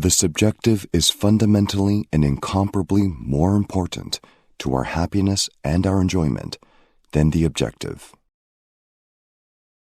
The subjective is fundamentally and incomparably more important to our happiness and our enjoyment than the objective.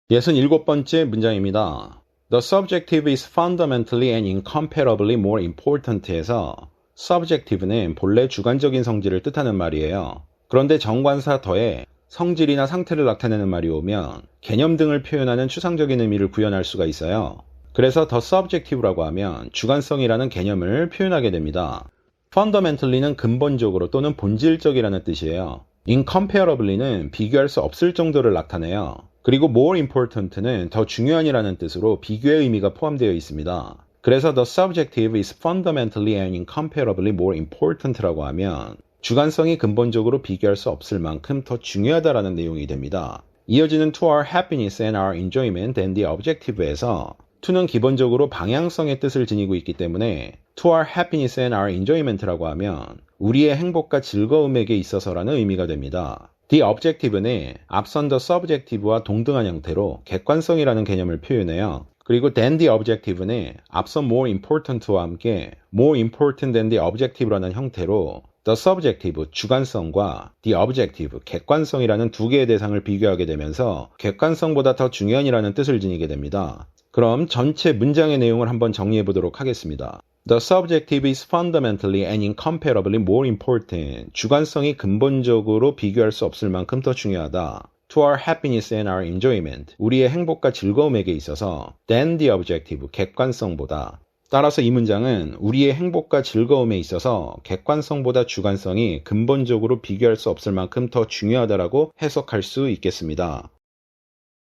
67번째 문장입니다. The subjective is fundamentally and incomparably more important에서 subjective는 본래 주관적인 성질을 뜻하는 말이에요. 그런데 정관사 더에 성질이나 상태를 나타내는 말이 오면 개념 등을 표현하는 추상적인 의미를 구현할 수가 있어요. 그래서 더 subjective라고 하면 주관성이라는 개념을 표현하게 됩니다. fundamentally는 근본적으로 또는 본질적이라는 뜻이에요. incomparably는 비교할 수 없을 정도를 나타내요. 그리고 more important는 더 중요한이라는 뜻으로 비교의 의미가 포함되어 있습니다. 그래서 the subjective is fundamentally and incomparably more important라고 하면 주관성이 근본적으로 비교할 수 없을 만큼 더 중요하다라는 내용이 됩니다. 이어지는 to our happiness and our enjoyment than the objective에서 to는 기본적으로 방향성의 뜻을 지니고 있기 때문에 to our happiness and our enjoyment라고 하면 우리의 행복과 즐거움에게 있어서라는 의미가 됩니다. The objective는 앞선 the subjective와 동등한 형태로 객관성이라는 개념을 표현해요. 그리고 than the objective는 앞선 more important와 함께 more important than the objective라는 형태로 the subjective 주관성과 the objective 객관성이라는 두 개의 대상을 비교하게 되면서 객관성보다 더 중요한이라는 뜻을 지니게 됩니다. 그럼 전체 문장의 내용을 한번 정리해 보도록 하겠습니다. The subjective is fundamentally and incomparably more important. 주관성이 근본적으로 비교할 수 없을 만큼 더 중요하다. To our happiness and our enjoyment. 우리의 행복과 즐거움에게 있어서 than the objective. 객관성보다. 따라서 이 문장은 우리의 행복과 즐거움에 있어서 객관성보다 주관성이 근본적으로 비교할 수 없을 만큼 더 중요하다라고 해석할 수 있겠습니다.